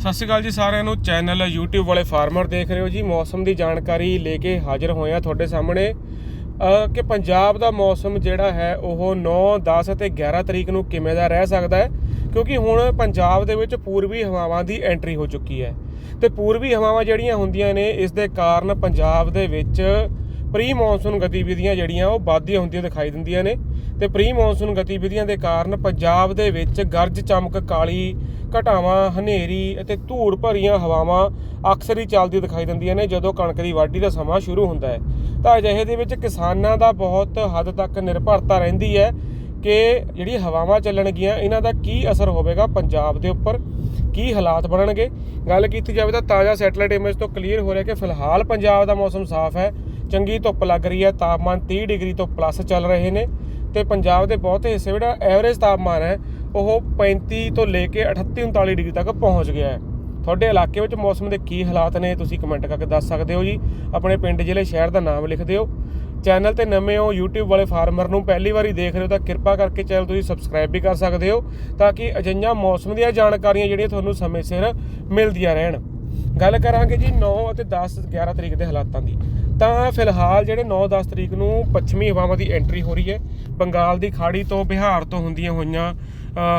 ਸਤਿ ਸ਼੍ਰੀ ਅਕਾਲ ਜੀ ਸਾਰਿਆਂ ਨੂੰ। ਚੈਨਲ YouTube ਵਾਲੇ ਫਾਰਮਰ ਦੇਖ ਰਹੇ ਹੋ ਜੀ। ਮੌਸਮ ਦੀ ਜਾਣਕਾਰੀ ਲੈ ਕੇ ਹਾਜ਼ਰ ਹੋਏ ਆ ਤੁਹਾਡੇ ਸਾਹਮਣੇ। ਕਿ ਪੰਜਾਬ ਦਾ ਮੌਸਮ ਜਿਹੜਾ ਹੈ, ਉਹ 9 10 ਅਤੇ 11 ਤਰੀਕ ਨੂੰ ਕਿਵੇਂ ਦਾ ਰਹਿ ਸਕਦਾ ਹੈ? ਕਿਉਂਕਿ ਹੁਣ ਪੰਜਾਬ ਦੇ ਵਿੱਚ ਪੂਰਬੀ ਹਵਾਵਾਂ ਦੀ ਐਂਟਰੀ ਹੋ ਚੁੱਕੀ ਹੈ। ਤੇ ਪੂਰਬੀ ਹਵਾਵਾਂ ਜਿਹੜੀਆਂ ਹੁੰਦੀਆਂ ਨੇ, ਇਸ ਦੇ ਕਾਰਨ ਪੰਜਾਬ ਦੇ ਵਿੱਚ ਪ੍ਰੀ ਮੌਨਸੂਨ ਗਤੀਵਿਧੀਆਂ ਜਿਹੜੀਆਂ ਉਹ ਵੱਧਦੀਆਂ ਹੁੰਦੀਆਂ ਦਿਖਾਈ ਦਿੰਦੀਆਂ ਨੇ ਤੇ ਪ੍ਰੀ ਮੌਨਸੂਨ ਗਤੀਵਿਧੀਆਂ ਦੇ ਕਾਰਨ ਪੰਜਾਬ ਦੇ ਵਿੱਚ ਗਰਜ ਚਮਕ, ਕਾਲੀ ਘਟਾਵਾਂ, ਹਨੇਰੀ ਅਤੇ ਧੂੜ ਭਰੀਆਂ ਹਵਾਵਾਂ ਅਕਸਰ ਹੀ ਚੱਲਦੀ ਦਿਖਾਈ ਦਿੰਦੀਆਂ ਨੇ ਜਦੋਂ ਕਣਕ ਦੀ ਵਾਢੀ ਦਾ ਸਮਾਂ ਸ਼ੁਰੂ ਹੁੰਦਾ ਹੈ। ਤਾਂ ਅਜਿਹੇ ਦੇ ਵਿੱਚ ਕਿਸਾਨਾਂ ਦਾ ਬਹੁਤ ਹੱਦ ਤੱਕ ਨਿਰਭਰਤਾ ਰਹਿੰਦੀ ਹੈ ਕਿ ਜਿਹੜੀ ਹਵਾਵਾਂ ਚੱਲਣਗੀਆਂ, ਇਹਨਾਂ ਦਾ ਕੀ ਅਸਰ ਹੋਵੇਗਾ ਪੰਜਾਬ ਦੇ ਉੱਪਰ, ਕੀ ਹਾਲਾਤ ਬਣਨਗੇ। ਗੱਲ ਕੀਤੀ ਜਾਵੇ ਤਾਂ ਤਾਜ਼ਾ ਸੈਟਲਾਈਟ ਇਮੇਜ ਤੋਂ ਕਲੀਅਰ ਹੋ ਰਿਹਾ ਕਿ ਫਿਲਹਾਲ ਪੰਜਾਬ ਦਾ ਮੌਸਮ ਸਾਫ਼ ਹੈ। ਚੰਗੀ ਧੁੱਪ ਲੱਗ ਰਹੀ ਹੈ, ਤਾਪਮਾਨ 30 ਡਿਗਰੀ ਤੋਂ ਪਲੱਸ ਚੱਲ ਰਹੇ ਨੇ ਤੇ ਪੰਜਾਬ ਦੇ ਬਹੁਤੇ ਹਿੱਸੇ ਜਿਹੜਾ ਐਵਰੇਜ ਤਾਪਮਾਨ ਹੈ, ਉਹ 35 ਤੋਂ ਲੈ ਕੇ 38 39 ਡਿਗਰੀ ਤੱਕ ਪਹੁੰਚ ਗਿਆ ਹੈ। ਤੁਹਾਡੇ ਇਲਾਕੇ ਵਿੱਚ ਮੌਸਮ ਦੇ ਕੀ ਹਾਲਾਤ ਨੇ, ਤੁਸੀਂ ਕਮੈਂਟ ਕਰਕੇ ਦੱਸ ਸਕਦੇ ਹੋ ਜੀ। ਆਪਣੇ ਪਿੰਡ ਜ਼ਿਲ੍ਹੇ ਸ਼ਹਿਰ ਦਾ ਨਾਮ ਲਿਖ ਦਿਓ। ਚੈਨਲ ਤੇ ਨਵੇਂ ਹੋ, YouTube ਵਾਲੇ ਫਾਰਮਰ ਨੂੰ ਪਹਿਲੀ ਵਾਰੀ ਦੇਖ ਰਹੇ ਹੋ ਤਾਂ ਕਿਰਪਾ ਕਰਕੇ ਚੈਨਲ ਤੁਸੀਂ ਸਬਸਕ੍ਰਾਈਬ ਵੀ ਕਰ ਸਕਦੇ ਹੋ ਤਾਂ ਕਿ ਅਜਿਹੀਆਂ ਮੌਸਮ ਦੀਆਂ ਜਾਣਕਾਰੀਆਂ ਜਿਹੜੀਆਂ ਤੁਹਾਨੂੰ ਸਮੇਂ ਸਿਰ ਮਿਲਦੀਆਂ ਰਹਿਣ। ਗੱਲ ਕਰਾਂਗੇ ਜੀ 9 ਅਤੇ 10 11 ਤਰੀਕ ਦੇ ਹਾਲਾਤਾਂ ਦੀ। ਤਾਂ ਫਿਲਹਾਲ ਜਿਹੜੇ 9-10 ਤਰੀਕ ਨੂੰ ਪੱਛਮੀ ਹਵਾਵਾਂ ਦੀ ਐਂਟਰੀ ਹੋ ਰਹੀ ਹੈ, ਬੰਗਾਲ ਦੀ ਖਾੜੀ ਤੋਂ ਬਿਹਾਰ ਤੋਂ ਹੁੰਦੀਆਂ ਹੋਈਆਂ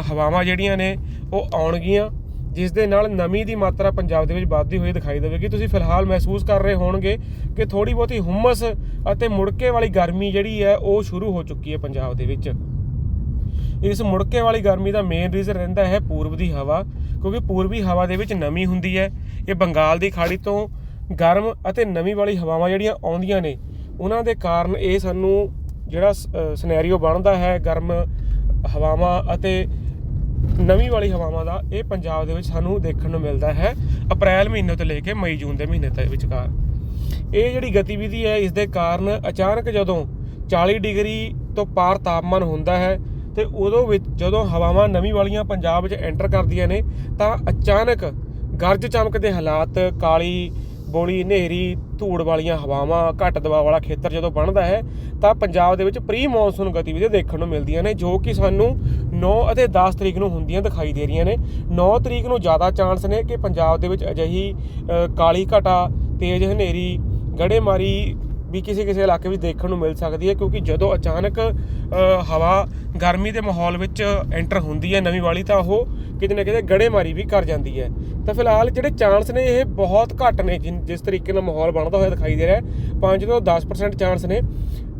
ਹਵਾਵਾਂ ਜਿਹੜੀਆਂ ਨੇ, ਉਹ ਆਉਣਗੀਆਂ, ਜਿਸ ਦੇ ਨਾਲ ਨਮੀ ਦੀ ਮਾਤਰਾ ਪੰਜਾਬ ਦੇ ਵਿੱਚ ਵੱਧਦੀ ਹੋਈ ਦਿਖਾਈ ਦੇਵੇਗੀ। ਤੁਸੀਂ ਫਿਲਹਾਲ ਮਹਿਸੂਸ ਕਰ ਰਹੇ ਹੋਣਗੇ ਕਿ ਥੋੜੀ ਬਹੁਤੀ ਹੁਮਸ ਅਤੇ ਮੁੜਕੇ ਵਾਲੀ ਗਰਮੀ ਜਿਹੜੀ ਹੈ, ਉਹ ਸ਼ੁਰੂ ਹੋ ਚੁੱਕੀ ਹੈ ਪੰਜਾਬ ਦੇ ਵਿੱਚ। ਇਸ ਮੁੜਕੇ ਵਾਲੀ ਗਰਮੀ ਦਾ ਮੇਨ ਰੀਜ਼ਨ ਰਹਿੰਦਾ ਹੈ ਪੂਰਬ ਦੀ ਹਵਾ। ਕਿਉਂਕਿ ਪੂਰਬੀ ਹਵਾ ਦੇ ਵਿੱਚ ਨਮੀ ਹੁੰਦੀ ਹੈ। ਇਹ ਬੰਗਾਲ ਦੀ ਖਾੜੀ ਤੋਂ ਗਰਮ ਅਤੇ ਨਮੀ ਵਾਲੀ ਹਵਾਵਾਂ ਜਿਹੜੀਆਂ ਆਉਂਦੀਆਂ ਨੇ, ਉਹਨਾਂ ਦੇ ਕਾਰਨ ਇਹ ਸਾਨੂੰ ਜਿਹੜਾ ਸਿਨੈਰੀਓ ਬਣਦਾ ਹੈ ਗਰਮ ਹਵਾਵਾਂ ਅਤੇ ਨਵੀਂ ਵਾਲੀ ਹਵਾਵਾਂ ਦਾ, ਇਹ ਪੰਜਾਬ ਦੇ ਵਿੱਚ ਸਾਨੂੰ ਦੇਖਣ ਨੂੰ ਮਿਲਦਾ ਹੈ ਅਪ੍ਰੈਲ ਮਹੀਨੇ ਤੋਂ ਲੈ ਕੇ ਮਈ, ਜੂਨ ਦੇ ਮਹੀਨੇ ਤੱਕ ਵਿਚਕਾਰ। ਇਹ ਜਿਹੜੀ ਗਤੀਵਿਧੀ ਹੈ, ਇਸ ਦੇ ਕਾਰਨ ਅਚਾਨਕ ਜਦੋਂ 40 ਡਿਗਰੀ ਤੋਂ ਪਾਰ ਤਾਪਮਾਨ ਹੁੰਦਾ ਹੈ ਤੇ ਉਦੋਂ ਵਿੱਚ ਜਦੋਂ ਹਵਾਵਾਂ ਨਵੀਂ ਵਾਲੀਆਂ ਪੰਜਾਬ ਵਿੱਚ ਐਂਟਰ ਕਰਦੀਆਂ ਨੇ, ਤਾਂ ਅਚਾਨਕ ਗਰਜ ਚਮਕ ਦੇ ਹਾਲਾਤ, ਕਾਲੀ, ਬੋਲੀ, ਹਨੇਰੀ, ਧੂੜ ਵਾਲੀਆਂ ਹਵਾਵਾਂ, ਘੱਟ ਦਬਾਅ ਵਾਲਾ ਖੇਤਰ ਜਦੋਂ ਬਣਦਾ ਹੈ, ਤਾਂ ਪੰਜਾਬ ਦੇ ਵਿੱਚ ਪ੍ਰੀ ਮੌਨਸੂਨ ਗਤੀਵਿਧੀਆਂ ਦੇਖਣ ਨੂੰ ਮਿਲਦੀਆਂ ਨੇ, ਜੋ ਕਿ ਸਾਨੂੰ 9 ਅਤੇ 10 ਤਰੀਕ ਨੂੰ ਹੁੰਦੀਆਂ ਦਿਖਾਈ ਦੇ ਰਹੀਆਂ ਨੇ। 9 ਤਰੀਕ ਨੂੰ ਜ਼ਿਆਦਾ ਚਾਂਸ ਨੇ ਕਿ ਪੰਜਾਬ ਦੇ ਵਿੱਚ ਅਜਿਹੀ ਕਾਲੀ ਘਟਾ, ਤੇਜ਼ ਹਨੇਰੀ, ਗੜੇਮਾਰੀ ਵੀ ਕਿਸੇ ਕਿਸੇ ਇਲਾਕੇ ਵਿੱਚ ਦੇਖਣ ਨੂੰ ਮਿਲ ਸਕਦੀ ਹੈ, ਕਿਉਂਕਿ ਜਦੋਂ ਅਚਾਨਕ ਹਵਾ, ਗਰਮੀ ਦੇ ਮਾਹੌਲ ਵਿੱਚ ਐਂਟਰ ਹੁੰਦੀ ਹੈ ਨਵੀਂ ਵਾਲੀ, ਤਾਂ ਉਹ ਕਿਤੇ ਨਾ ਕਿਤੇ ਗੜੇਮਾਰੀ ਵੀ ਕਰ ਜਾਂਦੀ ਹੈ। ਤਾਂ ਫਿਲਹਾਲ ਜਿਹੜੇ ਚਾਂਸ ਨੇ, ਇਹ ਬਹੁਤ ਘੱਟ ਨੇ ਜਿਸ ਤਰੀਕੇ ਨਾਲ ਮਾਹੌਲ ਬਣਦਾ ਹੋਇਆ ਦਿਖਾਈ ਦੇ ਰਿਹਾ ਹੈ। 5 ਤੋਂ 10% ਚਾਂਸ ਨੇ।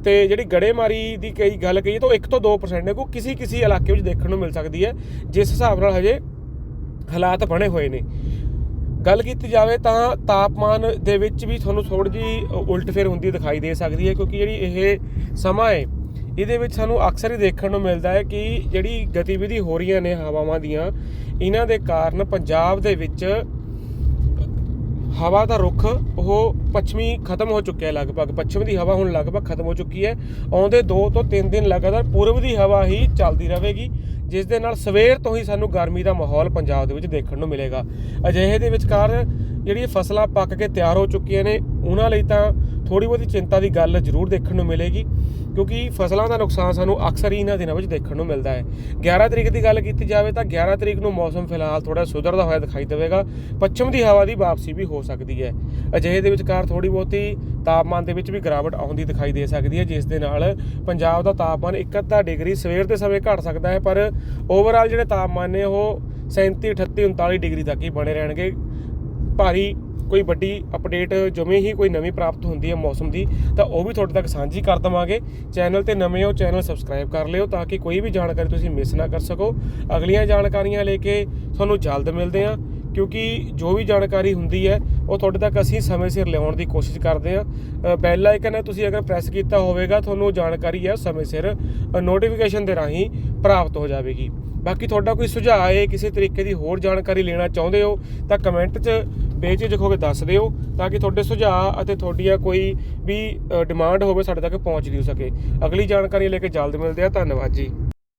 ਤੇ ਜਿਹੜੀ ਗੜੇਮਾਰੀ ਦੀ ਕਈ ਗੱਲ ਕਹੀਏ, ਤਾਂ 1 ਤੋਂ 2% ਨੇ ਕੋ ਕਿਸੇ ਕਿਸੇ ਇਲਾਕੇ ਵਿੱਚ ਦੇਖਣ ਨੂੰ ਮਿਲ ਸਕਦੀ ਹੈ, ਜਿਸ ਹਿਸਾਬ ਨਾਲ ਹਜੇ ਹਾਲਾਤ ਬਣੇ ਹੋਏ ਨੇ। ਗੱਲ ਕੀਤੀ ਜਾਵੇ ਤਾਂ ਤਾਪਮਾਨ ਦੇ ਵਿੱਚ ਵੀ ਤੁਹਾਨੂੰ ਥੋੜੀ ਜੀ ਉਲਟ ਫੇਰ ਹੁੰਦੀ ਦਿਖਾਈ ਦੇ ਸਕਦੀ ਹੈ ਕਿਉਂਕਿ ਜਿਹੜੀ ਇਹ ਸਮਾਂ ਹੈ, ਇਹਦੇ ਵਿੱਚ ਸਾਨੂੰ ਅਕਸਰ ਹੀ ਦੇਖਣ ਨੂੰ ਮਿਲਦਾ ਹੈ ਕਿ ਜਿਹੜੀ ਗਤੀਵਿਧੀ ਹੋ ਰਹੀਆਂ ਨੇ ਹਵਾਵਾਂ ਦੀਆਂ, ਇਹਨਾਂ ਦੇ ਕਾਰਨ ਪੰਜਾਬ ਦੇ ਵਿੱਚ ਹਵਾ ਦਾ ਰੁਖ, ਉਹ ਪੱਛਮੀ ਖਤਮ ਹੋ ਚੁੱਕਿਆ ਹੈ ਲਗਭਗ। ਪੱਛਮ ਦੀ ਹਵਾ ਹੁਣ ਲਗਭਗ ਖਤਮ ਹੋ ਚੁੱਕੀ ਹੈ। ਆਉਂਦੇ 2 ਤੋਂ 3 ਦਿਨ ਲਗਾਤਾਰ ਪੂਰਬ ਦੀ ਹਵਾ ਹੀ ਚੱਲਦੀ ਰਹੇਗੀ, ਜਿਸ ਦੇ ਨਾਲ ਸਵੇਰ ਤੋਂ ਹੀ ਸਾਨੂੰ ਗਰਮੀ ਦਾ ਮਾਹੌਲ ਪੰਜਾਬ ਦੇ ਵਿੱਚ ਦੇਖਣ ਨੂੰ ਮਿਲੇਗਾ। ਅਜਿਹੇ ਦੇ ਵਿਚਕਾਰ ਜਿਹੜੀਆਂ ਫਸਲਾਂ ਪੱਕ ਕੇ ਤਿਆਰ ਹੋ ਚੁੱਕੀਆਂ ਨੇ, ਉਹਨਾਂ ਲਈ ਤਾਂ ਥੋੜੀ ਬਹੁਤੀ ਚਿੰਤਾ ਦੀ ਗੱਲ ਜ਼ਰੂਰ ਦੇਖਣ ਨੂੰ ਮਿਲੇਗੀ, ਕਿਉਂਕਿ ਫਸਲਾਂ ਦਾ ਨੁਕਸਾਨ ਸਾਨੂੰ ਅਕਸਰ ਹੀ ਇਹਨਾਂ ਦਿਨਾਂ ਵਿੱਚ ਦੇਖਣ ਨੂੰ ਮਿਲਦਾ ਹੈ। 11 ਤਰੀਕ ਦੀ ਗੱਲ ਕੀਤੀ ਜਾਵੇ ਤਾਂ 11 ਤਰੀਕ ਨੂੰ ਮੌਸਮ ਫਿਲਹਾਲ ਥੋੜਾ ਸੁਧਰਦਾ ਹੋਇਆ ਦਿਖਾਈ ਦੇਵੇਗਾ। ਪੱਛਮ ਦੀ ਹਵਾ ਦੀ ਵਾਪਸੀ ਵੀ ਹੋ ਸਕਦੀ ਹੈ। ਅਜਿਹੇ ਦੇ ਵਿਚਕਾਰ ਥੋੜੀ ਬਹੁਤੀ ਤਾਪਮਾਨ ਦੇ ਵਿੱਚ ਵੀ ਗਿਰਾਵਟ ਆਉਂਦੀ ਦਿਖਾਈ ਦੇ ਸਕਦੀ ਹੈ, ਜਿਸ ਦੇ ਨਾਲ ਪੰਜਾਬ ਦਾ ਤਾਪਮਾਨ ਇੱਕ ਅੱਧਾ ਡਿਗਰੀ ਸਵੇਰ ਦੇ ਸਮੇਂ ਘਟ ਸਕਦਾ ਹੈ, ਪਰ ਓਵਰਆਲ ਜਿਹੜੇ ਤਾਪਮਾਨ ਨੇ ਉਹ 37 38 39 ਡਿਗਰੀ ਤੱਕ ਹੀ ਬਣੇ ਰਹਿਣਗੇ। ਭਾਰੀ ਕੋਈ ਵੱਡੀ ਅਪਡੇਟ ਜਿਵੇਂ ਹੀ ਕੋਈ ਨਵੀਂ ਪ੍ਰਾਪਤ ਹੁੰਦੀ ਹੈ ਮੌਸਮ ਦੀ, ਤਾਂ ਉਹ ਵੀ ਤੁਹਾਡੇ ਤੱਕ ਸਾਂਝੀ ਕਰ ਦਵਾਂਗੇ। ਚੈਨਲ ਤੇ ਨਵੇਂ ਹੋ ਚੈਨਲ ਸਬਸਕ੍ਰਾਈਬ ਕਰ ਲਿਓ ਤਾਂ ਕਿ ਕੋਈ ਵੀ ਜਾਣਕਾਰੀ ਤੁਸੀਂ ਮਿਸ ਨਾ ਕਰ ਸਕੋ। ਅਗਲੀਆਂ ਜਾਣਕਾਰੀਆਂ ਲੈ ਕੇ ਤੁਹਾਨੂੰ ਜਲਦ ਮਿਲਦੇ ਹਾਂ, ਕਿਉਂਕਿ ਜੋ ਵੀ ਜਾਣਕਾਰੀ ਹੁੰਦੀ ਹੈ, ਉਹ ਤੁਹਾਡੇ ਤੱਕ ਅਸੀਂ ਸਮੇਂ ਸਿਰ ਲਿਆਉਣ ਦੀ ਕੋਸ਼ਿਸ਼ ਕਰਦੇ ਹਾਂ। ਬੈਲ ਆਈਕਨ ਹੈ, ਤੁਸੀਂ ਅਗਰ ਪ੍ਰੈਸ ਕੀਤਾ ਹੋਵੇਗਾ, ਤੁਹਾਨੂੰ ਜਾਣਕਾਰੀ ਹੈ ਸਮੇਂ ਸਿਰ ਨੋਟੀਫਿਕੇਸ਼ਨ ਦੇ ਰਾਹੀਂ ਪ੍ਰਾਪਤ ਹੋ ਜਾਵੇਗੀ। ਬਾਕੀ ਤੁਹਾਡਾ ਕੋਈ ਸੁਝਾਅ ਹੈ, ਕਿਸੇ ਤਰੀਕੇ ਦੀ ਹੋਰ ਜਾਣਕਾਰੀ ਲੈਣਾ ਚਾਹੁੰਦੇ ਹੋ, ਤਾਂ ਕਮੈਂਟ 'ਚ ਬੇਝਿਜਕ ਹੋ ਕੇ ਦੱਸ ਦਿਓ ਤਾਂ ਕਿ ਤੁਹਾਡੇ ਸੁਝਾਅ ਅਤੇ ਤੁਹਾਡੀਆਂ ਕੋਈ ਵੀ ਡਿਮਾਂਡ ਹੋਵੇ, ਸਾਡੇ ਤੱਕ ਪਹੁੰਚਦੀ ਹੋ ਸਕੇ। ਅਗਲੀ ਜਾਣਕਾਰੀ ਲੈ ਕੇ ਜਲਦ ਮਿਲਦੇ ਆ ਧੰਨਵਾਦ ਜੀ।